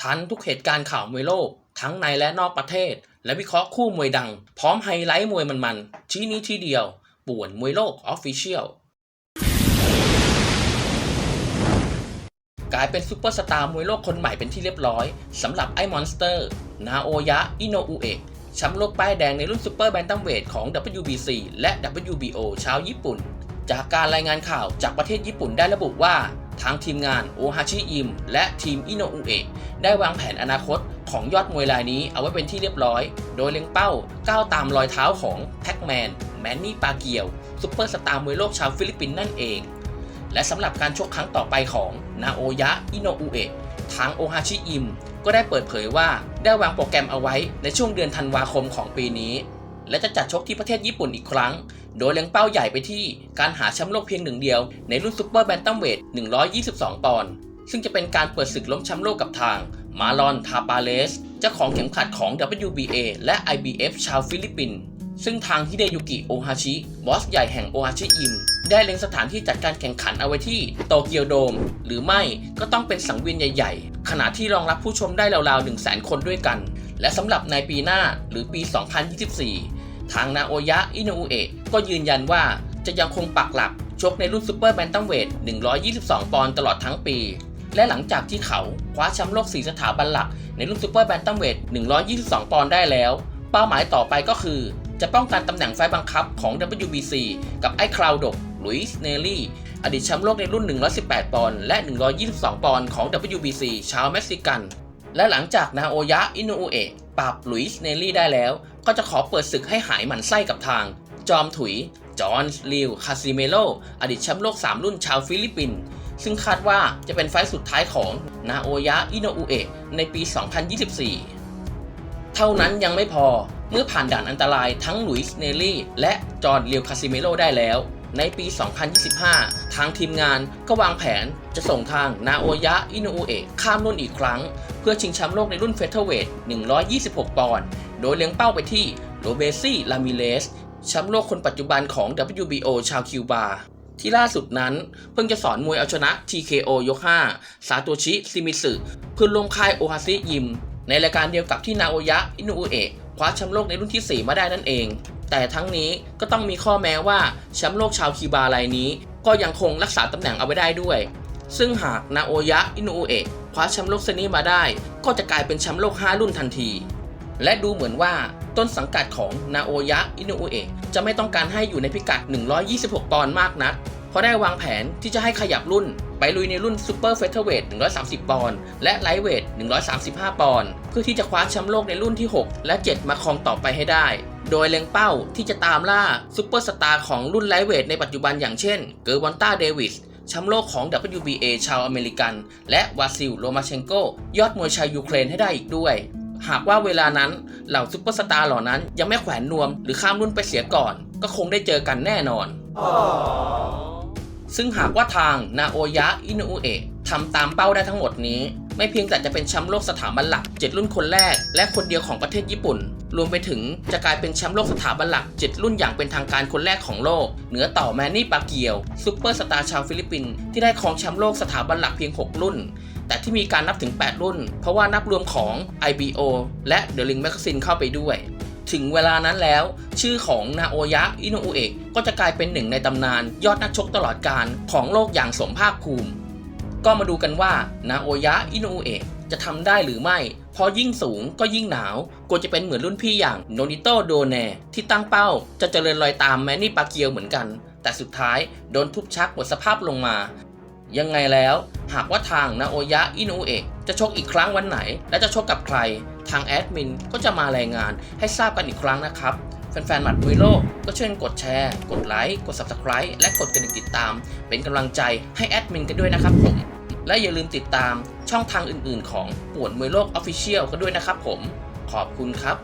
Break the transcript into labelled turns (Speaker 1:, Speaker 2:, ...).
Speaker 1: ทันทุกเหตุการณ์ข่าวมวยโลก ทั้งในและนอกประเทศ และวิเคราะห์คู่มวยดัง พร้อมไฮไลท์มวยมันๆ ที่นี้ที่เดียว ป่วนมวยโลกออฟฟิเชียลกลายเป็นซูเปอร์สตาร์มวยโลกคนใหม่เป็นที่เรียบร้อยสำหรับไอ้มอนสเตอร์ นาโอยะ อิโนอุเอะแชมป์โลกป้ายแดงในรุ่นซูเปอร์แบนตัมเวทของ WBC และ WBO ชาวญี่ปุ่น จากการรายงานข่าวจากประเทศญี่ปุ่นได้ระบุว่า ทางทีมงานโอฮาชิอิมและทีมอิโนอุเอะได้วางแผนอนาคตของยอดมวยรายนี้เอาไว้เป็นที่เรียบร้อย โดยเล็งเป้าก้าวตามรอยเท้าของแพ็กแมน แมนนี่ปาเกียวซูเปอร์สตาร์มวยโลกชาวฟิลิปปินส์นั่นเอง และสำหรับการชกครั้งต่อไปของนาโอยะอิโนอุเอะทางโอฮาชิอิมก็ได้เปิดเผยว่าได้วางโปรแกรมเอาไว้ในช่วงเดือนธันวาคมของปีนี้ และจะจัดชกที่ประเทศญี่ปุ่นอีกครั้ง โดยเล็งเป้าใหญ่ไปที่การหาแชมป์โลกเพียงหนึ่งเดียวในรุ่นซูเปอร์แบนตัมเวท 122 ปอนด์ซึ่งจะเป็นการเปิดศึกล้มแชมป์โลกกับทาง มาลอน ทาปาเลส เจ้าของเข็มขัดของ WBA และ IBF ชาวฟิลิปปินส์ ซึ่งทางฮิเดยุกิ โอฮาชิ บอสใหญ่แห่งโอฮาชิอิม ได้เล็งสถานที่จัดการแข่งขันเอาไว้ที่โตเกียวโดม หรือไม่ก็ต้องเป็นสังเวียนใหญ่ ๆ ขณะที่รองรับผู้ชมได้ราวๆ 1 0 0 0 0 0 คนด้วยกัน และสำหรับในปีหน้าหรือปี 2024 ทางนาโอยะ อินอุเอะก็ยืนยันว่าจะยังคงปักหลักชกในรุ่นซูเปอร์แบนตัมเวท 122 ปอนด์ตลอดทั้งปี และหลังจากที่เขาคว้าแชมป์โลก 4 สถาบันหลัก ในรุ่นซูเปอร์แบนตัมเวท 122 ปอนด์ได้แล้ว เป้าหมายต่อไปก็คือ จะป้องกันตำแหน่งไฟบังคับของ WBC กับไอ้คราวดกลุยส์เนลลี่อดีตแชมป์โลกในรุ่น 118 ปอนด์และ 122 ปอนด์ของ WBC ชาวเม็กซิกัน และหลังจากนาโอยะ อินูเอะปราบลุยส์เนลลี่ได้แล้วก็จะขอเปิดศึกให้หายหมันไส้กับทาง จอมถุย จอห์นลิว คาซิเมโล อดีตแชมป์โลก 3 รุ่นชาวฟิลิปปินส์ ซึ่งคาดว่าจะเป็นไฟล์สุดท้ายของนาโอยะ อิโนอุเอะในปี 2024 เท่านั้นยังไม่พอ เมื่อผ่านด่านอันตรายทั้งหลุยส์ เนลลี่ และจอห์นเลียวคาซิเมโลได้แล้ว ในปี 2025 ทางทีมงานก็วางแผนจะส่งทางนาโอยะ อินอุเอะข้ามรุ่นอีกครั้ง เพื่อชิงแชมป์โลกในรุ่นเฟเธอร์เวท126 ปอนด์ โดยเล็งเป้าไปที่โรเบซี่ ลามิเลสแชมป์โลกคนปัจจุบันของ WBO ชาวคิวบา ที่ล่าสุดนั้นเพิ่งจะสอนมวยเอาชนะ TKO ยก5ซาโตชิซิมิสึเพื่อนร่วมค่ายโอฮาซิยิม ในรายการเดียวกับที่นาโอยะ อินุอุเอะคว้าแชมป์โลกในรุ่นที่ 4 มาได้นั่นเอง แต่ทั้งนี้ก็ต้องมีข้อแม้ว่าแชมป์โลกชาวคิวบารายนี้ ก็ยังคงรักษาตำแหน่งเอาไว้ได้ด้วย ซึ่งหากนาโอยะ อินุอุเอะคว้าแชมป์โลกเซนนี้มาได้ ก็จะกลายเป็นแชมป์โลก 5 รุ่นทันที และดูเหมือนว่าต้นสังกัดของนาโอยะอินุอุเอะจะไม่ต้องการให้อยู่ในพิกัด 126 ปอนด์มากนัก เพราะได้วางแผนที่จะให้ขยับรุ่น ไปลุยในรุ่นซูเปอร์เฟเธอร์เวท130 ปอนด์และไลท์เวท135 ปอนด์เพื่อที่จะคว้าแชมป์โลกในรุ่นที่ 6 และ 7 มาครองต่อไปให้ได้ โดยเล็งเป้าที่จะตามล่าซูเปอร์สตาร์ของรุ่นไลท์เวทในปัจจุบันอย่างเช่น เกอร์วอนต้าเดวิสแชมป์โลกของ WBA ชาวอเมริกัน และวาซิล โลมาเชนโก ยอดมวยชาวยูเครนให้ได้อีกด้วย หากว่าเวลานั้นเหล่าซูเปอร์สตาร์เหล่านั้นยังไม่แขวนนวมหรือข้ามรุ่นไปเสียก่อน ก็คงได้เจอกันแน่นอน ซึ่งหากว่าทางนาโอยะอินุเอะทำตามเป้าได้ทั้งหมดนี้ ไม่เพียงแต่จะเป็นแชมป์โลกสถาบันหลัก 7 รุ่นคนแรก และคนเดียวของประเทศญี่ปุ่น รวมไปถึงจะกลายเป็นแชมป์โลกสถาบันหลัก 7 รุ่นอย่างเป็นทางการคนแรกของโลก เหนือต่อแมนนี่ปาเกียวซูเปอร์สตาร์ชาวฟิลิปปินส์ที่ได้ครองแชมป์โลกสถาบันหลักเพียง 6 รุ่น แต่ที่มีการนับถึง 8 รุ่น เพราะว่านับรวมของ IBO และ The Ring Magazine เข้าไปด้วย ถึงเวลานั้นแล้ว ชื่อของนาโอยะอินอุเอะก็จะกลายเป็นหนึ่งในตำนาน ยอดนักชกตลอดการของโลกอย่างสมภาคภูมิ ก็มาดูกันว่านาโอยะอินอุเอะจะทำได้หรือไม่ เพราะยิ่งสูงก็ยิ่งหนาวกลัวจะเป็นเหมือนรุ่นพี่อย่างโนนิโตโดเนที่ตั้งเป้า จะเจริญรอยตามแมนนี่ปาเกียวเหมือนกัน แต่สุดท้ายโดนทุบชักหมดสภาพลงมา ยังไงแล้ว หากว่าทางนาโอยะอินุเอะจะชกอีกครั้งวันไหน และจะชกกับใคร ทางแอดมินก็จะมารายงานให้ทราบกันอีกครั้งนะครับแฟนๆหมัดมวยโลกก็เช่วยกดแชร์ กดไลค์ กด Subscribe และกดกระดิ่งติดตาม เป็นกำลังใจให้แอดมินกันด้วยนะครับผม และอย่าลืมติดตามช่องทางอื่นๆ ของป่วนมวยโลก Official กันด้วยนะครับผม ขอบคุณครับ